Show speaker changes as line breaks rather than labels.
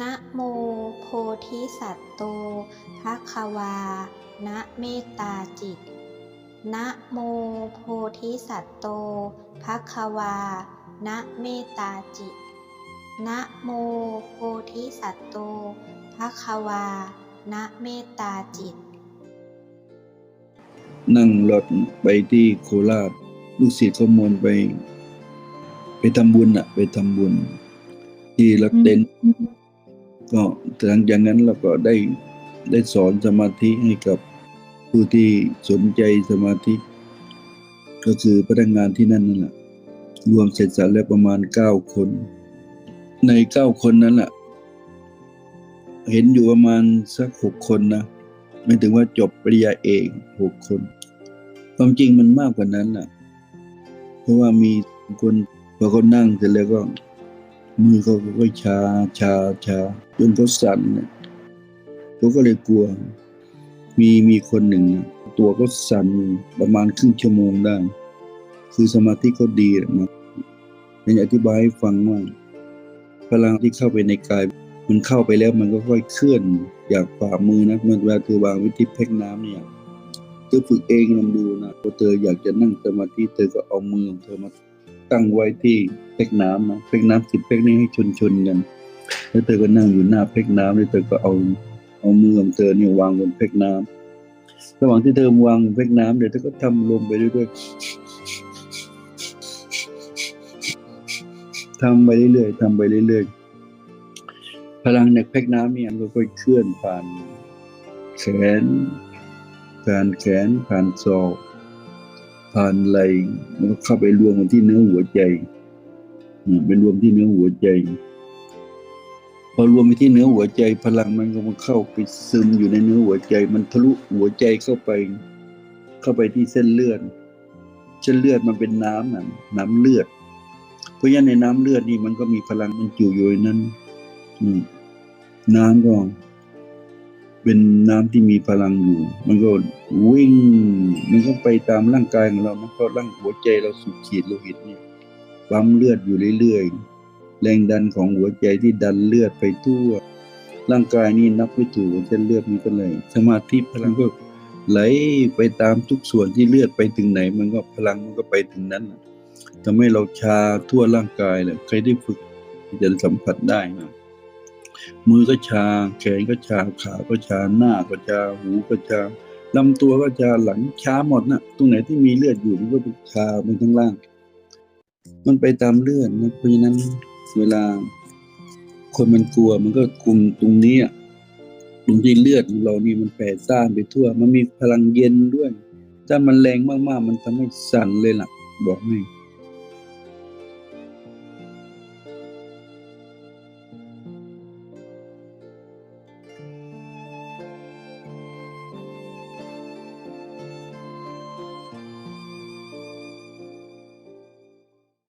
นะโมโพธิสัตว์โตภะคะวา นะเมตตาจิต นะโมโพธิสัตว์โตภะคะวา นะเมตตาจิต นะโมโพธิสัตว์โตภะคะวา นะเมตตาจิต
นั่งรถไปที่โคราช ลูกศิษย์ขามนไป ไปทำบุญอะไปทำบุญ ที่รถเต็นท์ ก็หลังจากนั้นเราก็ได้ได้สอนสมาธิให้กับผู้ที่สนใจสมาธิ ก็คือพนักงานที่นั่นนั่นแหละรวมเสร็จสรรแล้วประมาณเก้าคน ในเก้าคนนั้นแหละเห็นอยู่ประมาณสักหกคนนะไม่ถึงว่าจบปริญญาเอกหกคน ความจริงมันมากกว่านั้นน่ะ เพราะว่ามีคนพอเขานั่งเสร็จแล้วก็ มือเขาก็ชาชาชาจนเขาสั่นเนี่ยเขาก็เลยกลัว มีมีคนหนึ่ง ตัวก็สั่นประมาณครึ่งชั่วโมงได้ คือสมาธิเขาดีนะเป็นอธิบายให้ฟังว่าพลังที่เข้าไปในกาย มันเข้าไปแล้วมันก็ค่อยเคลื่อนจากฝ่ามือนะมันเวลาเธอวางวิธีเพ่งน้ำเนี่ยเธอฝึกเองลองดูนะพอเธออยากจะนั่งสมาธิเธอก็เอามือของเธอมา ตั้งไว้ที่เพ่งน้ำนะเพ่งน้ำสิบเพ่งนี้ให้ชนชนๆกัน แล้วเธอก็นั่งอยู่หน้าเพ่งน้ำแล้วเธอก็เอาเอามือของเธอเนี่ยวางบนเพ่งน้ำระหว่างที่เธอวางเพ่งน้ำเดี๋ยวเธอก็ทำลมไปเรื่อยๆทำไปเรื่อยๆทำไปเรื่อยๆพลังในเพ็กน้ำเนี่ยมันก็ค่อยเคลื่อนผ่านแขนผ่านแขนผ่านศอก ผ่านไหล่มันก็เข้าไปรวมกันที่เนื้อหัวใจอืมไปรวมที่เนื้อหัวใจ พอรวมไปที่เนื้อหัวใจ พลังมันก็มันเข้าไปซึมอยู่ในเนื้อหัวใจ มันทะลุหัวใจเข้าไป เข้าไปที่เส้นเลือดเส้นเลือดมันเป็นน้ำน่ะน้ำเลือด เพราะฉะนั้นในน้ำเลือดนี่มันก็มีพลังมันอยู่อยู่ในนั้น อืมน้ำก็ เป็นน้ำที่มีพลังอยู่ มันก็วิ่ง มันก็ไปตามร่างกายของเรานะเพราะร่างหัวใจเราสูบฉีดโลหิตเนี่ยปั๊มเลือดอยู่เรื่อยๆ แรงดันของหัวใจที่ดันเลือดไปทั่ว ร่างกายนี่นับไม่ถูกเส้นเลือดมันก็เลย สมาธิพลังก็ไหลไปตามทุกส่วนที่เลือดไปถึงไหน มันก็พลังมันก็ไปถึงนั้นทำให้เราชาทั่วร่างกายเลยใครได้ฝึกจะสัมผัสได้นะ มือก็ชา แขนก็ชา ขาก็ชา หน้าก็ชา หูก็ชาลำตัวก็ชา หลังชาหมดนะตรงไหนที่มีเลือดอยู่มันก็ชาไปทั้งล่าง มันไปตามเลือดนะเพราะฉะนั้นเวลา คนมันกลัวมันก็กลุ่มตรงนี้อะตรงที่เลือดของเรานี่มันแผ่ซ่านไปทั่ว มันมีพลังเย็นด้วย ถ้ามันแรงมากๆ มันทำให้สั่นเลยล่ะ บอกให้